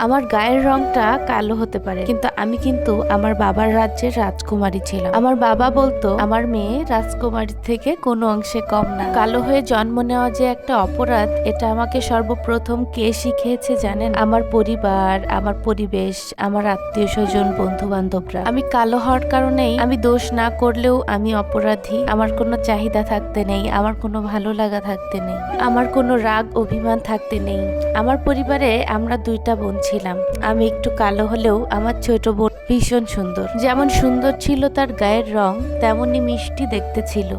আমার গায়ের রংটা কালো হতে পারে। কিন্তু আমি কিন্তু আমার বাবার রাজ্যের রাজকুমারী ছিলাম। আমার বাবা বলতো, আমার মেয়ে রাজকুমারী থেকে কোনো অংশে কম না। কালো হয়ে জন্ম নেওয়া যে একটা অপরাধ, এটা আমাকে সর্বপ্রথম কে শিখিয়েছে জানেন? আমার পরিবার, আমার পরিবেশ, আমার আত্মীয় স্বজন বন্ধু বান্ধবরা আমি কালো হওয়ার কারণেই আমি দোষ না করলেও আমি অপরাধী। আমার কোনো চাহিদা থাকতে নেই, আমার কোনো ভালো লাগা থাকতে নেই। আমার কোনো রাগ, অভিমান থাকতে নেই। আমার পরিবারে আমরা দুইটা বোন ছিলাম আমি একটু কালো হলেও আমার ছোট বোন ভীষণ সুন্দর। যেমন সুন্দর ছিল তার গায়ের রং তেমনই মিষ্টি দেখতে ছিল।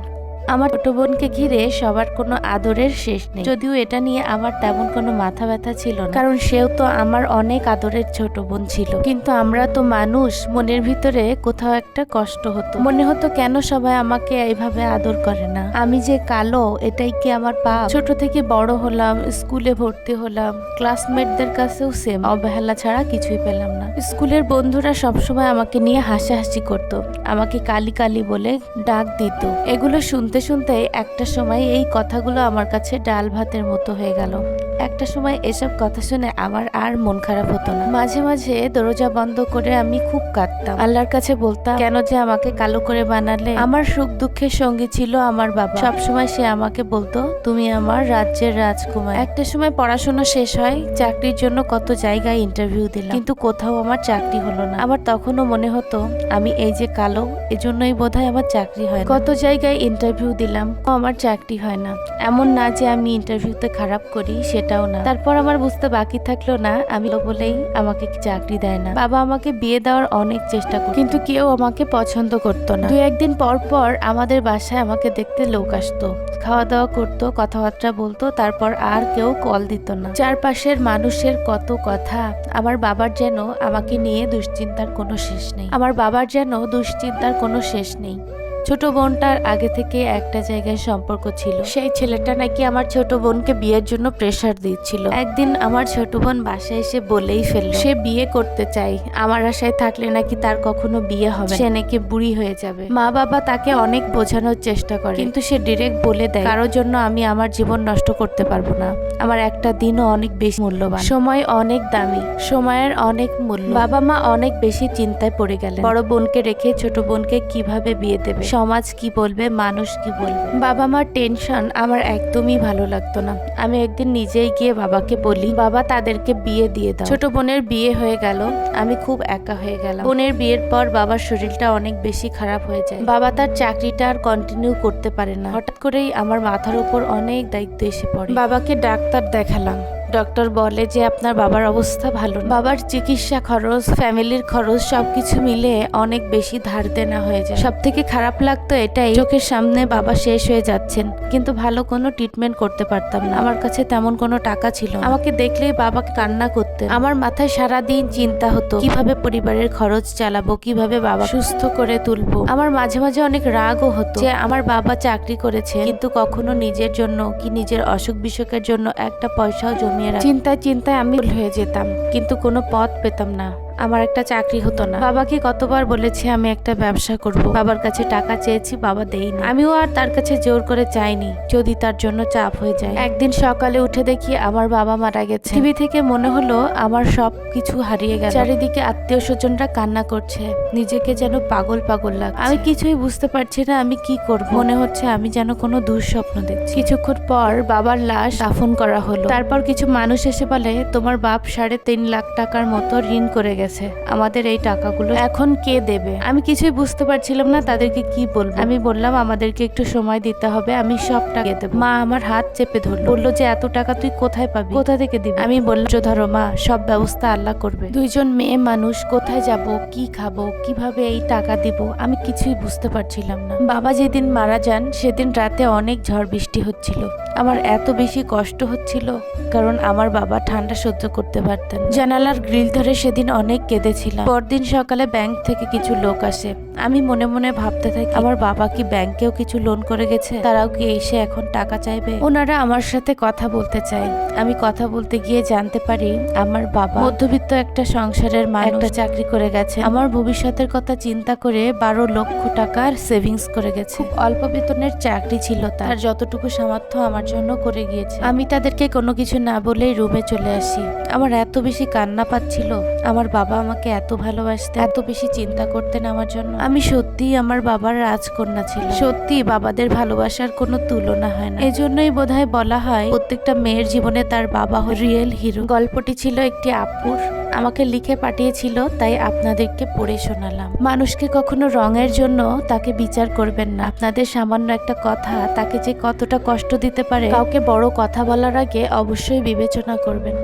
আমার ছোট বোনকে ঘিরে সবার কোনো আদরের শেষ নেই। যদিও এটা নিয়ে আমার তেমন কোনো মাথা ব্যথা ছিল না। কারণ সেও তো আমার অনেক আদরের ছোট বোন ছিল। কিন্তু আমরা তো মানুষ, মনের ভিতরে কোথাও একটা কষ্ট হতো। মনে হতো কেন সবাই আমাকে এইভাবে আদর করে না? আমি যে কালো, এটাই কি আমার পাপ? ছোট থেকে বড় হলাম, স্কুলে ভর্তি হলাম, ক্লাসমেটদের কাছেও সেম অবহেলা ছাড়া কিছুই পেলাম না। স্কুলের বন্ধুরা সবসময় আমাকে নিয়ে হাসাহাসি করতো। আমাকে কালি কালি বলে ডাক দিত। এগুলো শুনতে শুনতে একটা সময় এই কথাগুলো আমার কাছে ডাল ভাতের মতো হয়ে গেল। একটা সময় এসব কথা শুনে আমার আর মন খারাপ হতো না। মাঝে মাঝে দরজা বন্ধ করে আমি খুব কাঁদতাম। আল্লাহর কাছে বলতাম, কেন যে আমাকে কালো করে বানালে? আমার সুখ দুঃখের সঙ্গে ছিল আমার বাবা। সব সময় সে আমাকে বলতো, তুমি আমার রাজ্যের রাজকুমার। একটা সময় পড়াশোনা শেষ হয়, চাকরির জন্য কত জায়গায় ইন্টারভিউ দিলাম। কিন্তু কোথাও আমার চাকরি হলো না। আমার তখনও মনে হতো, আমি এই যে কালো, এজন্যই বোধহয় আমার চাকরি হয় কত জায়গায় ইন্টারভিউ দিলাম, আমার চাকরি হয় না। এমন না যে আমি ইন্টারভিউতে খারাপ করি সেটাও না। তারপর আমার বুঝতে বাকি থাকল না, আমি বলেই আমাকে চাকরি দেয় না। বাবা আমাকে বিয়ে দেওয়ার অনেক চেষ্টা করে কিন্তু কেউ আমাকে পছন্দ করতো না। দু একদিন পর পর আমাদের বাসায় আমাকে দেখতে লোক আসতো। খাওয়া দাওয়া করতো, কথাবার্তা বলতো, তারপর আর কেউ কল দিত না। চারপাশের মানুষের কত কথা, আমার বাবার যেন আমাকে নিয়ে দুশ্চিন্তার কোনো শেষ নেই। আমার বাবার যেন দুশ্চিন্তার কোনো শেষ নেই। ছোট বোনটার আগে থেকে একটা জায়গায় সম্পর্ক ছিল। সেই ছেলেটা নাকি আমার ছোট বোনকে বিয়ের জন্য প্রেশার দিচ্ছিল। একদিন আমার ছোট বোন বাসায় এসে বলেই ফেলল, সে বিয়ে করতে চাই। আমার আশায় থাকলে নাকি তার কখনো বিয়ে হবে সে নাকি বুড়ি হয়ে যাবে। মা বাবা তাকে অনেক বোঝানোর চেষ্টা করে, কিন্তু সে ডিরেক্ট বলে দেয়, কারোর জন্য আমি আমার জীবন নষ্ট করতে পারব না। আমার একটা দিনও অনেক বেশি মূল্যবান। সময় অনেক দামি। সময়ের অনেক মূল্য। বাবা মা অনেক বেশি চিন্তায় পড়ে গেলেন। বড় বোনকে রেখে ছোট বোনকে কীভাবে বিয়ে দেবে? সমাজ কি বলবে, মানুষ কি বলবে? বাবা মার টেনশন আমার একদমই ভালো লাগতো না। আমি একদিন নিজেই গিয়ে বাবাকে বলি, বাবা, তাদেরকে বিয়ে দিয়ে দাও। ছোট বোনের বিয়ে হয়ে গেল, আমি খুব একা হয়ে গেলাম। বোনের বিয়ের পর বাবার শরীরটা অনেক বেশি খারাপ হয়ে যায়। বাবা তার চাকরিটা আর কন্টিনিউ করতে পারে না। হঠাৎ করেই আমার মাথার উপর অনেক দায়িত্ব এসে পড়ে। বাবাকে ডাক্তার দেখালাম। ডক্টর বলে যে আপনার বাবার অবস্থা ভালো বাবার চিকিৎসা খরচ, ফ্যামিলির খরচ সবকিছু মিলে অনেক বেশি ধার দেনা হয়ে যায়। সব থেকে খারাপ লাগতো এটাই, চোখের সামনে বাবা শেষ হয়ে যাচ্ছেন, কিন্তু ভালো কোনো ট্রিটমেন্ট করতে পারতাম না। আমার কাছে তেমন কোনো টাকা ছিল আমাকে দেখলেই বাবাকে কান্না করতে আমার মাথায় সারা দিন চিন্তা হতো, কীভাবে পরিবারের খরচ চালাবো, কীভাবে বাবা সুস্থ করে তুলবো। আমার মাঝে মাঝে অনেক রাগও হতো যে আমার বাবা চাকরি করেছে, কিন্তু কখনো নিজের জন্য কি নিজের অসুখ বিসুখের জন্য একটা পয়সাও জমিয়ে রাখ। চিন্তায় চিন্তায় আমি ভুল হয়ে যেতাম কিন্তু কোনো পথ পেতাম না। আমার একটা চাকরি হতো না। বাবাকে কতবার বলেছি আমি একটা ব্যবসা করব। বাবার কাছে টাকা চেয়েছি, বাবা দেয়নি। আমিও আর তার কাছে জোর করে চাইনি, যদি তার জন্য চাপ হয়ে যায়। একদিন সকালে উঠে দেখি আমার বাবা মারা গেছে। টিভি থেকে মনে হলো আমার সব কিছু হারিয়ে গেল। চারিদিকে আত্মীয় স্বজনরা কান্না করছে। নিজেকে যেন পাগল পাগল লাগছে। আমি কিছুই বুঝতে পারছি না আমি কি করব। মনে হচ্ছে আমি যেন কোনো দুঃস্বপ্ন দেখছি। কিছুক্ষণ পর বাবার লাশ দাফন করা হলো। তারপর কিছু মানুষ এসে বলে, তোমার বাপ সাড়ে তিন লাখ টাকার মতো ঋণ করে গেছে। আমাদের এই টাকাগুলো এখন কে দেবে? আমি কিছুই বুঝতে পারছিলাম না তাদেরকে কি বলব। আমি বললাম, আমাদেরকে একটু সময় দিতে হবে, আমি সব টাকা দেবো। মা আমার হাত চেপে ধরলো। বলল যে, এত টাকা তুই কোথায় পাবি? কোথা থেকে দিবি? আমি বললাম "যে ধরো মা, সব ব্যবস্থা আল্লাহ করবে। দুইজন মেয়ে মানুষ, কোথায় যাব, কি খাব, কীভাবে এই টাকা দিব, আমি কিছুই বুঝতে পারছিলাম না। বাবা যেদিন মারা যান, সেদিন রাতে অনেক ঝড় বৃষ্টি হচ্ছিল। আমার এত বেশি কষ্ট হচ্ছিল। কারণ আমার বাবা ঠান্ডা সহ্য করতে পারতেন। জানালার গ্রিল ধরে সেদিন অনেক কেঁদেছিলাম। পরদিন সকালে ব্যাংক থেকে কিছু লোক আসে। আমি মনে মনে ভাবতে থাকি, আমার বাবা কি ব্যাংকেও কিছু লোন করে গেছে? তারাও কি এসে এখন টাকা চাইবে? ওনারা আমার সাথে কথা বলতে চায়। আমি কথা বলতে গিয়ে জানতে পারি, আমার বাবা মধ্যবিত্ত একটা সংসারের মা একটা চাকরি করে গেছে। আমার ভবিষ্যতের কথা চিন্তা করে বারো লক্ষ টাকার সেভিংস করে গেছে। অল্প বেতনের চাকরি ছিল তার যতটুকু সামর্থ্য আমার জন্য করে গিয়েছে। আমি তাদেরকে কোনো কিছু না বলেই রুমে চলে আসি। আমার এত বেশি কান্না পাচ্ছিল, আমার বাবা আমাকে এত ভালোবাসতে এত বেশি চিন্তা করতেন আমার জন্য। আমি সত্যি আমার বাবার রাজকন্যা ছিল সত্যি বাবাদের ভালোবাসার কোনো তুলনা হয় না। এজন্যই বোধহয় বলা হয়, প্রত্যেকটা মেয়ের জীবনে তার বাবা রিয়েল হিরো গল্পটি ছিল একটি আপুর আমাকে লিখে পাঠিয়েছিল, তাই আপনাদেরকে পড়ে শোনালাম। মানুষকে কখনো রঙের জন্য তাকে বিচার করবেন না। আপনাদের সামান্য একটা কথা, তাকে যে কতটা কষ্ট দিতে পারে, কাউকে বড় কথা বলার আগে অবশ্যই বিবেচনা করবেন।